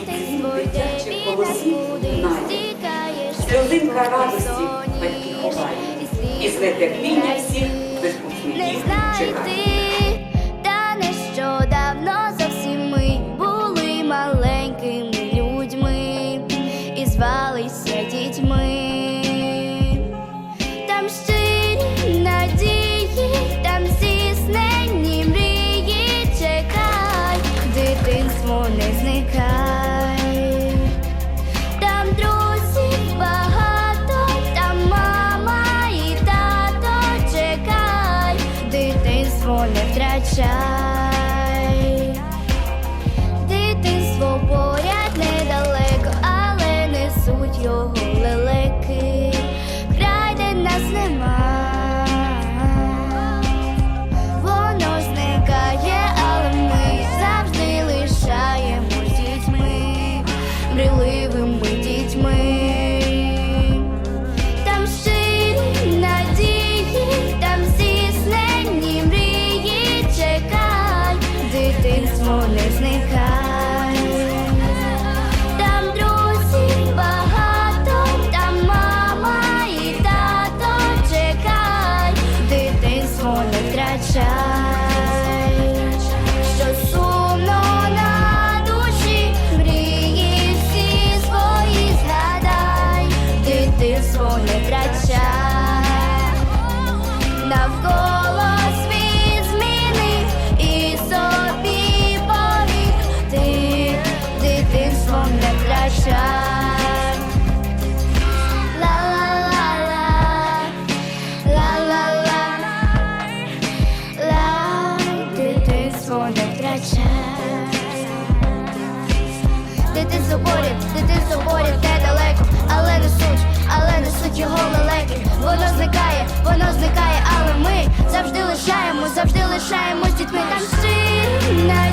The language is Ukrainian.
дитячих голосів навіть. Сльозинка радості батьки ховає. І з нетерпіння всіх випускників чекає. Звалися дітьми, там щирі надії, там здійснені мрії, чекай, дитинство не зникає. Дитинство не втрачай, дитинство поряд дитинство борі, дитинство борі, де далеко, але не суть, але не суть його лелеки. Воно зникає, воно зникає, але ми завжди лишаємо, завжди лишаємось дітьми. Там сильна